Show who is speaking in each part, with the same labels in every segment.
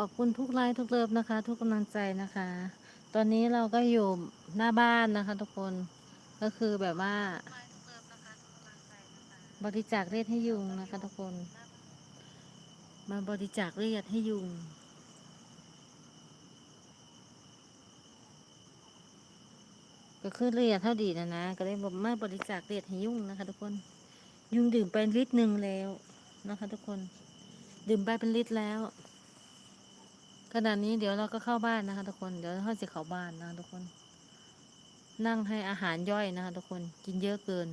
Speaker 1: ขอบคุณทุกไลค์ทุกเลิฟนะคะ ทุกกำลังใจนะคะ ตอนนี้เราก็อยู่หน้าบ้านนะคะ ทุกคนก็คือแบบว่า บริจาคเลือดให้ยุงนะคะ ทุกคน มาบริจาคเลือดให้ยุงก็คือเลือดเท่าดีนะนะก็เลยบอกมาบริจาคเลือดให้ยุงนะคะ ทุกคน ยุงดื่มไปลิตรหนึ่งแล้วนะคะ ทุกคน ดื่มไปเป็นลิตรแล้ว ขณะนี้เดี๋ยวเราก็เข้าบ้านนะคะ ทุกคน เดี๋ยวเราจะเข้าบ้านนะคะทุกคน นั่งให้อาหารย่อยนะคะ ทุกคน กินเยอะเกิน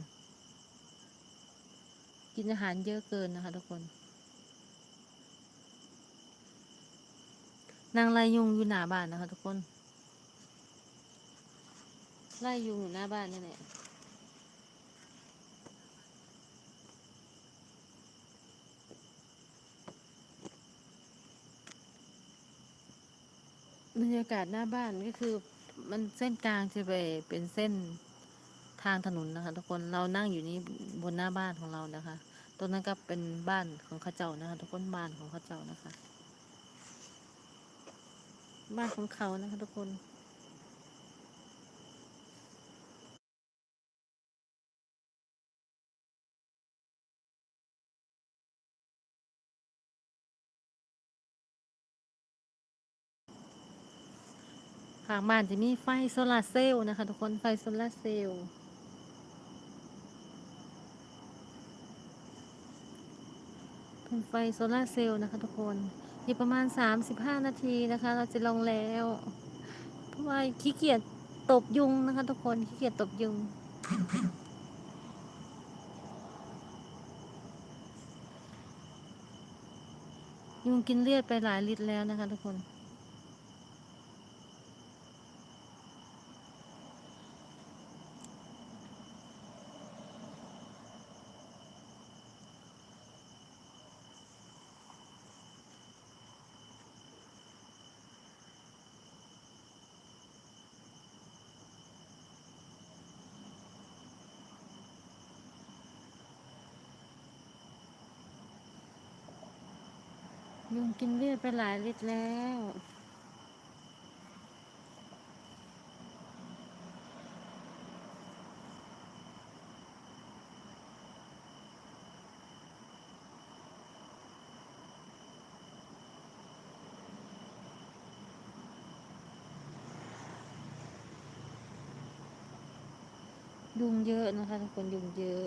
Speaker 1: กินอาหารเยอะเกินนะคะ ทุกคน นางไล่ยุงอยู่หน้าบ้านนะคะ ทุกคน ไล่ยุงอยู่หน้าบ้านนี่แหละ บรรยากาศหน้าบ้านก็คือมันเส้นกลางจะไปเป็นเส้นทางถนนนะคะ ทุกคนเรานั่งอยู่นี้บนหน้าบ้านของเรานะคะตรงนั้นก็เป็นบ้านของข้าเจ้านะคะ ทุกคนบ้านของข้าเจ้านะคะ บ้านของเขานะคะ ทุกคน ข้างบ้านจะมีไฟโซลาร์เซลล์นะคะทุกคนไฟโซลาร์เซลล์เป็นไฟโซลาร์เซลล์นะคะทุกคนอีกประมาณ 35 นาทีนะคะ เราจะลงแล้ว เพราะว่าขี้เกียจตบยุงนะคะทุกคนขี้เกียจตบยุงยุงกินเลือดไปหลายลิตรแล้วนะคะทุกคน ยุงกินเลือดไปหลายลิตรแล้ว ยุงเยอะนะคะทุกคนยุงเยอะ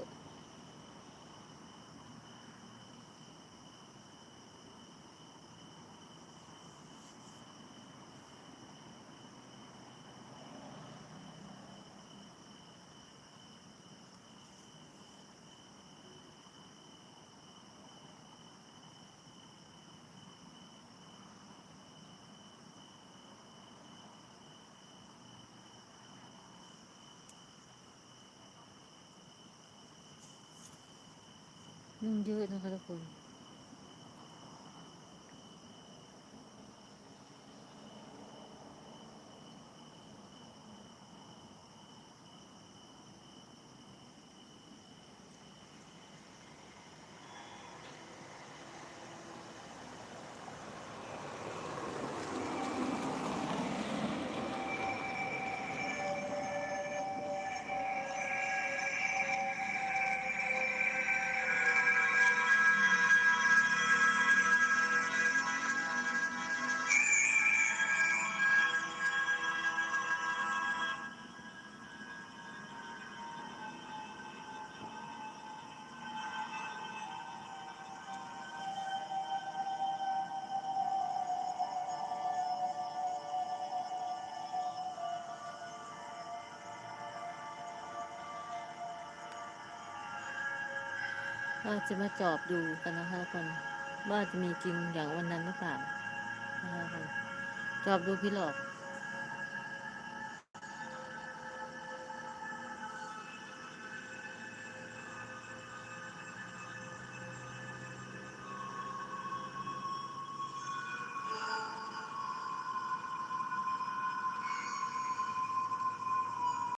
Speaker 1: ยุงเกคนว่าจะมาจอบดูกันนะคะทุกคนว่าจะมีจริงอย่างวันนั้นหรือเปล่านะคะทุกคนจอบดูพี่หลอก